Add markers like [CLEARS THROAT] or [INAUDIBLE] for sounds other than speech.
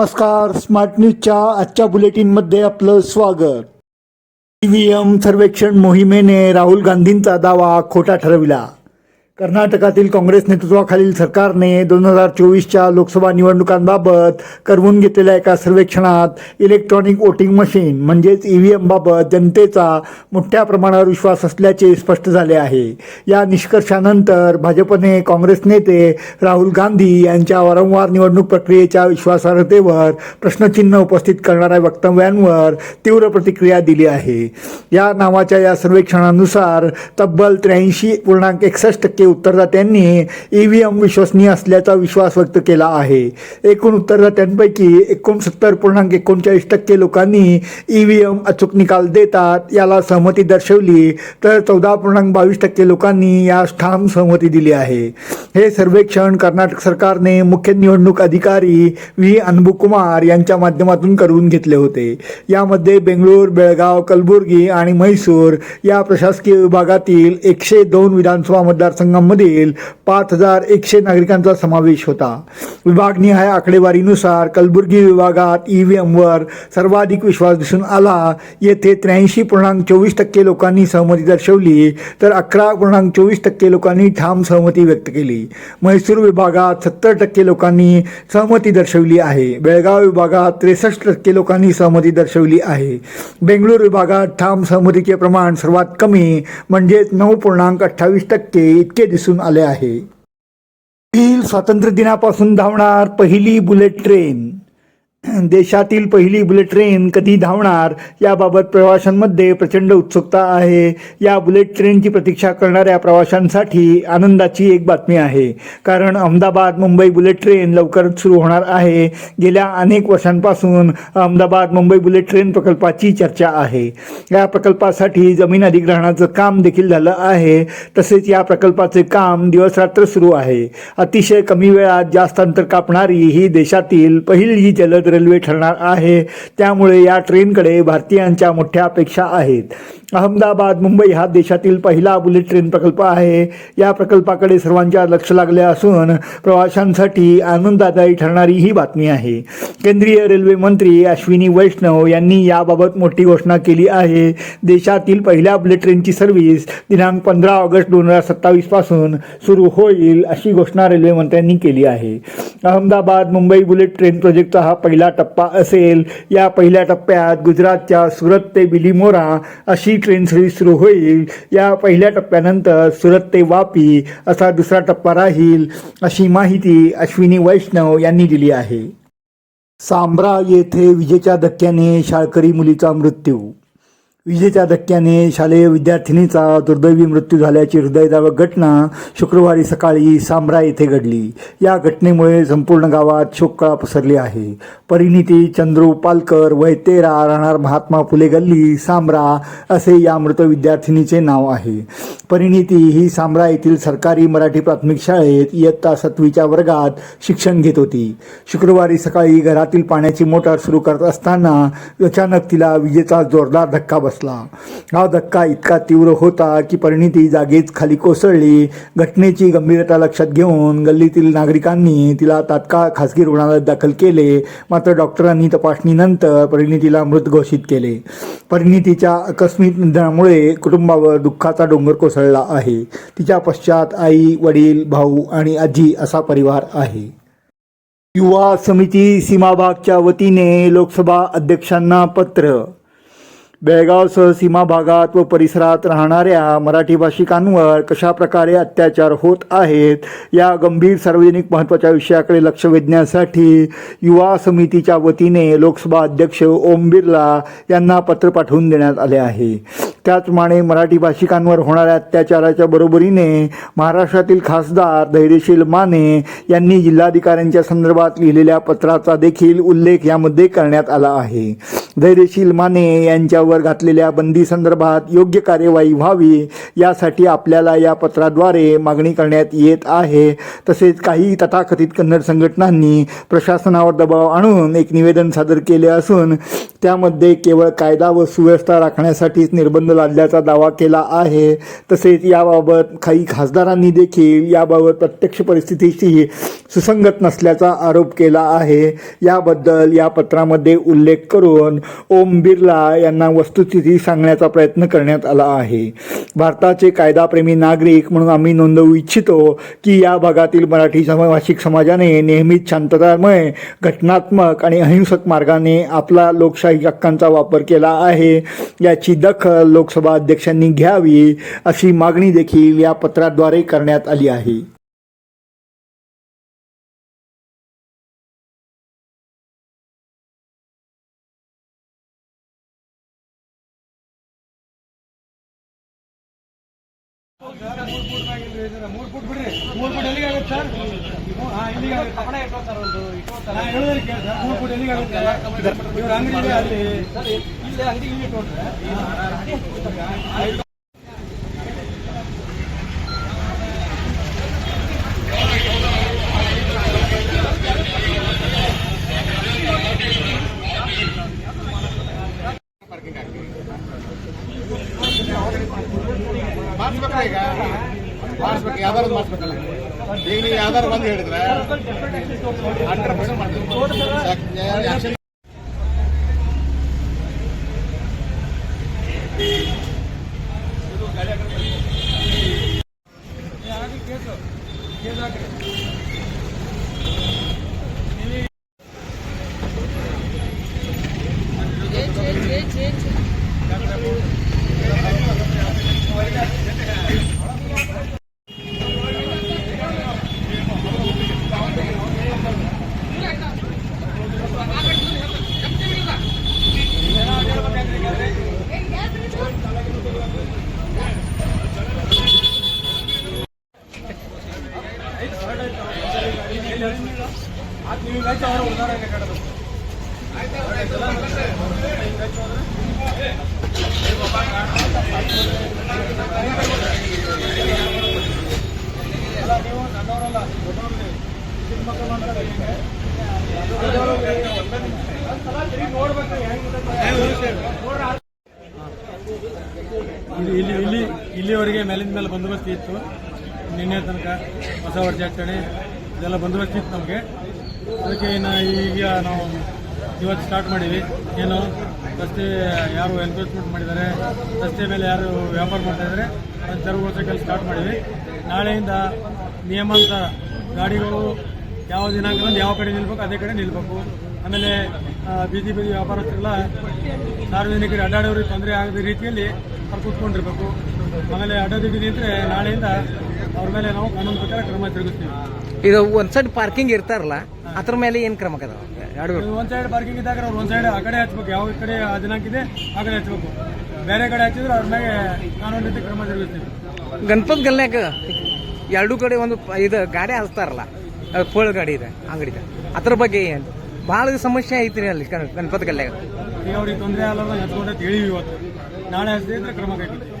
नमस्कार स्मार्ट न्यूजच्या आजच्या बुलेटिनमध्ये आपलं स्वागत. ईव्हीएम सर्वेक्षण मोहिमेने राहुल गांधींचा दावा खोटा ठरविला. कर्नाटकातील काँग्रेस नेतृत्वाखालील सरकारने दोन हजार चोवीसच्या लोकसभा निवडणुकांबाबत करवून घेतलेल्या एका सर्वेक्षणात इलेक्ट्रॉनिक वोटिंग मशीन म्हणजेच ई व्ही एमबाबत जनतेचा मोठ्या प्रमाणावर विश्वास असल्याचे स्पष्ट झाले आहे. या निष्कर्षानंतर भाजपने काँग्रेस नेते राहुल गांधी यांच्या वारंवार निवडणूक प्रक्रियेच्या विश्वासार्हतेवर प्रश्नचिन्ह उपस्थित करणाऱ्या वक्तव्यांवर तीव्र प्रतिक्रिया दिली आहे. या नावाच्या या सर्वेक्षणानुसार तब्बल त्र्याऐंशी पूर्णांक एकसष्ट टक्के उत्तरदात्यांनी ई व्ही एम विश्वसनीय असल्याचा विश्वास व्यक्त केला आहे. एकूण उत्तरदात्यांपैकी एकोणसत्तर पूर्णांक एकोणचाळीस टक्के लोकांनी ई व्ही एम अचूक निकाल देतात याला सहमती दर्शवली तर चौदा पूर्णांक बावीस टक्के लोकांनी यास ठाम सहमती दिली आहे. हे सर्वेक्षण कर्नाटक सरकारने मुख्य निवडणूक अधिकारी व्ही अनबुकुमार यांच्या माध्यमातून करून घेतले होते. यामध्ये बेंगळूर बेळगाव कलबुर्गी आणि म्हैसूर या प्रशासकीय विभागातील एकशे दोन विधानसभा मतदारसंघ मतदारसंघांमधील पाच हजार एकशे नागरिकांचा समावेश होता. विभागनिहाय आकडेवारीनुसार कलबुर्गी विभागात ई व्ही एमवर सर्वाधिक विश्वास दिसून आला. येथे त्र्याऐंशी पूर्णांक चोवीस टक्के लोकांनी सहमती दर्शवली तर अकरा पूर्णांक चोवीस टक्के लोकांनी ठाम सहमती व्यक्त केली. म्हैसूर विभागात सत्तर टक्के लोकांनी सहमती दर्शवली आहे. बेळगाव विभागात त्रेसष्ट टक्के लोकांनी सहमती दर्शवली आहे. बेंगळूर विभागात ठाम सहमतीचे प्रमाण सर्वात कमी म्हणजेच नऊ पूर्णांक अठ्ठावीस टक्के इतके दिसून आले आहे. स्वातंत्र्य दिनापासून धावणार पहिली बुलेट ट्रेन. [CLEARS THROAT] देशातील पहिली बुलेट ट्रेन कधी धावणार याबाबत प्रवाशांमध्ये प्रचंड उत्सुकता आहे. या बुलेट ट्रेनची प्रतीक्षा करणाऱ्या प्रवाशांसाठी आनंदाची एक बातमी आहे. कारण अहमदाबाद मुंबई बुलेट ट्रेन लवकरच सुरू होणार आहे. गेल्या अनेक वर्षांपासून अहमदाबाद मुंबई बुलेट ट्रेन प्रकल्पाची चर्चा आहे. या प्रकल्पासाठी जमीन अधिग्रहणाचं काम देखील झालं आहे. तसेच या प्रकल्पाचे काम दिवसरात्र सुरू आहे. अतिशय कमी वेळात जास्त अंतर कापणारी ही देशातील पहिली जलद रेल्वे ठरणार आहे. त्यामुळे या ट्रेनकडे भारतीयांच्या मोठ्या अपेक्षा आहेत. अहमदाबाद मुंबई हा देशातील पहिला बुलेट ट्रेन प्रकल्प आहे. या प्रकल्पाकडे सर्वांच्या लक्ष लागले असून प्रवाशांसाठी आनंददायी ठरणारी ही बातमी आहे. केंद्रीय रेल्वे मंत्री अश्विनी वैष्णव यांनी याबाबत मोठी घोषणा केली आहे. देशातील पहिल्या बुलेट ट्रेनची सर्व्हिस दिनांक पंधरा ऑगस्ट दोन हजार सत्तावीसपासून सुरू होईल अशी घोषणा रेल्वे मंत्र्यांनी केली आहे. अहमदाबाद मुंबई बुलेट ट्रेन प्रोजेक्टचा हा पहिला टप्पा असेल. या पहिल्या टप्प्यात गुजरातच्या सुरत ते बिलीमोरा अशी ट्रेन सर्व्हिस सुरू होईल. या पहिल्या टप्प्यानंतर सुरत ते वापी असा दुसरा टप्पा राहील अशी माहिती अश्विनी वैष्णव यांनी दिली आहे. सांब्रा येथे विजेच्या धक्क्याने शाळकरी मुलीचा मृत्यू विजेच्या धक्क्याने शालेय विद्यार्थिनीचा दुर्दैवी मृत्यू झाल्याची हृदयदावक घटना शुक्रवारी सकाळी सांब्रा येथे घडली. या घटनेमुळे संपूर्ण गावात शोककळा पसरली आहे. परिणिती चंद्रू पालकर वय तेरा राहणार महात्मा फुले गल्ली सांब्रा असे या मृत विद्यार्थिनीचे नाव आहे. परिणिती ही सांब्रा येथील सरकारी मराठी प्राथमिक शाळेत इयत्ता सातवीच्या वर्गात शिक्षण घेत होती. शुक्रवारी सकाळी घरातील पाण्याची मोटार सुरू करत असताना अचानक तिला विजेचा जोरदार धक्का बसला. हा धक्का इतका तीव्र होता की परिणिती जागीच खाली कोसळली. घटनेची गंभीरता लक्षात घेऊन गल्लीतील नागरिकांनी तिला तात्काळ खासगी रुग्णालयात दाखल केले. मात्र डॉक्टरांनी तपासणीनंतर परिणितीला मृत घोषित केले. परिणितीच्या आकस्मिक निधनामुळे कुटुंबावर दुःखाचा डोंगर कोसळला आहे. तिच्या पश्चात आई वडील भाऊ आणि आजी असा परिवार आहे. युवा समिती सीमाभागच्या वतीने लोकसभा अध्यक्षांना पत्र बेळगावसह सीमा भागात व परिसरात राहणाऱ्या मराठी भाषिकांवर कशा प्रकारे अत्याचार होत आहेत या गंभीर सार्वजनिक महत्त्वाच्या विषयाकडे लक्ष वेधण्यासाठी युवा समितीच्या वतीने लोकसभा अध्यक्ष ओम बिर्ला यांना पत्र पाठवून देण्यात आले आहे. त्याचप्रमाणे मराठी भाषिकांवर होणाऱ्या अत्याचाराच्या बरोबरीने महाराष्ट्रातील खासदार धैर्यशील माने यांनी जिल्हाधिकाऱ्यांच्या संदर्भात लिहिलेल्या पत्राचा देखील उल्लेख यामध्ये करण्यात आला आहे. धैर्यशील माने यांच्यावर घातलेल्या बंदी संदर्भात योग्य कार्यवाही व्हावी यासाठी आपल्याला या पत्राद्वारे मागणी करण्यात येत आहे. तसेच काही तथाकथित कन्नड संघटनांनी प्रशासनावर दबाव आणून एक निवेदन सादर केले असून त्यामध्ये केवळ कायदा व सुव्यवस्था राखण्यासाठीच निर्बंध लादल्याचा दावा केला आहे. तसेच याबाबत काही खासदारांनी देखील याबाबत प्रत्यक्ष परिस्थितीशी सुसंगत नसल्याचा आरोप केला आहे. याबद्दल या पत्रामध्ये उल्लेख करून ओम बिर्ला यांना वस्तुस्थिती सांगण्याचा प्रयत्न करण्यात आला आहे. भारताचे कायदाप्रेमी नागरिक म्हणून आम्ही नोंदवू इच्छितो की या भागातील मराठी समभाषिक समाजाने नेहमीच शांततामय घटनात्मक आणि अहिंसक मार्गाने आपला लोकशाही हक्कांचा वापर केला आहे. याची दखल लोक लोकसभा अध्यक्षांनी घ्यावी अशी मागणी देखील या पत्राद्वारे करण्यात आली आहे. ಅಂಗಡಿ ಅಲ್ಲಿ ಇಲ್ಲಿ ಅಂಗಡಿ ಇಲ್ಲಿ ಇಟ್ಕೊಂಡ್ರೆ ಮಾಡಿಸ್ಬೇಕು ಈಗ ಮಾಡಿಸ್ಬೇಕು ಯಾವ್ದಾರು ಮಾಡಿಸ್ಬೇಕಲ್ಲ. ಈಗ ನೀವು ಯಾವ್ದಾರು ಬಂದು ಹೇಳಿದ್ರೆ ಹಂಡ್ರೆಡ್ ಪರ್ಸೆಂಟ್ ಮಾಡ್ತೀವಿ ಇಲ್ಲಿ ಇಲ್ಲಿ ಇಲ್ಲಿ ಇಲ್ಲಿವರೆಗೆ ಮೇಲಿಂದ ಮೇಲೆ ಬಂದೋಬಸ್ತ್ ಇತ್ತು. ನಿನ್ನೆ ತನಕ ಹೊಸ ವರ್ಷಾಚರಣೆ ಇದೆಲ್ಲ ಬಂದಬೇಕಿತ್ತು ನಮಗೆ. ಅದಕ್ಕೆ ಇನ್ನು ಈಗ ನಾವು ಇವತ್ತು ಸ್ಟಾರ್ಟ್ ಮಾಡೀವಿ. ಏನು, ರಸ್ತೆ ಯಾರು ಎನ್ಕ್ರೋಚ್ಮೆಂಟ್ ಮಾಡಿದ್ದಾರೆ, ರಸ್ತೆ ಮೇಲೆ ಯಾರು ವ್ಯಾಪಾರ ಮಾಡ್ತಾ ಇದ್ದಾರೆ, ಅದು ತೆರವುಗೊಳಿಸೋಕೆ ಸ್ಟಾರ್ಟ್ ಮಾಡೀವಿ. ನಾಳೆಯಿಂದ ನಿಯಮಂತ ಗಾಡಿಗಳು ಯಾವ ದಿನಾಂಕದಂದು ಯಾವ ಕಡೆ ನಿಲ್ಬೇಕು, ಅದೇ ಕಡೆ ನಿಲ್ಬೇಕು. ಆಮೇಲೆ ಬೀದಿ ಬೀದಿ ವ್ಯಾಪಾರಸ್ಥರೆಲ್ಲ ಸಾರ್ವಜನಿಕರಿಗೆ ಅಡ್ಡಾಡೋರಿಗೆ ತೊಂದರೆ ಆಗದ ರೀತಿಯಲ್ಲಿ ಅವ್ರು ಕೂತ್ಕೊಂಡಿರ್ಬೇಕು. ಆಮೇಲೆ ಅಡ್ಡದಿದ್ದು ನಿಂತರೆ ನಾಳೆಯಿಂದ ಅವ್ರ ಮೇಲೆ ನಾವು ಕಾನೂನು ಪ್ರಕಾರ ಕ್ರಮ ಜರುಗಿಸ್ತೀವಿ. ಇದು ಒಂದ್ ಸೈಡ್ ಪಾರ್ಕಿಂಗ್ ಇರ್ತಾರಲ್ಲ ಅದ್ರ ಮೇಲೆ ಏನ್ ಕ್ರಮ ಅದಾವ ಎರಡು ಒಂದ್ ಸೈಡ್ ಪಾರ್ಕಿಂಗ್ ಇದ್ದಾಗ ಅವ್ರು ಒಂದ್ ಸೈಡ್ ಆ ಕಡೆ ಹಚ್ಬೇಕು. ಯಾವ ಕಡೆ ದಿನಾಂಕ ಇದೆ ಆ ಕಡೆ ಹಚ್ಬೇಕು. ಬೇರೆ ಕಡೆ ಹಚ್ಚಿದ್ರೆ ಅದ್ರ ಮೇಲೆ ಕಾನೂನು ರೀತಿ ಕ್ರಮ ಜರುಗಿಸ್ತೀವಿ. ಗಣಪತ್ ಗಲ್ನ್ಯಾಗ ಎರಡು ಕಡೆ ಒಂದು ಇದು ಗಾಡಿ ಹಚ್ತಾರಲ್ಲ ಅದು ಪೋಳ ಗಾಡಿ ಇದೆ ಅಂಗಡಿ ಅದ್ರ ಬಗ್ಗೆ ಏನು? ಭಾಳ ಸಮಸ್ಯೆ ಐತ್ರಿ ಅಲ್ಲಿ ಗಣಪತಿ ಗಲ್ಯಾಗ. ಈಗ ಅವ್ರಿಗೆ ತೊಂದರೆ ಆಗಲ್ಲ ಹಚ್ಕೊಂಡೆ ತಿಳಿವಿ ಇವತ್ತು. ನಾಳೆ ಹಚ್ಚಿದ್ರೆ ಕ್ರಮ ಕೈಗೊಳ್ತೀವಿ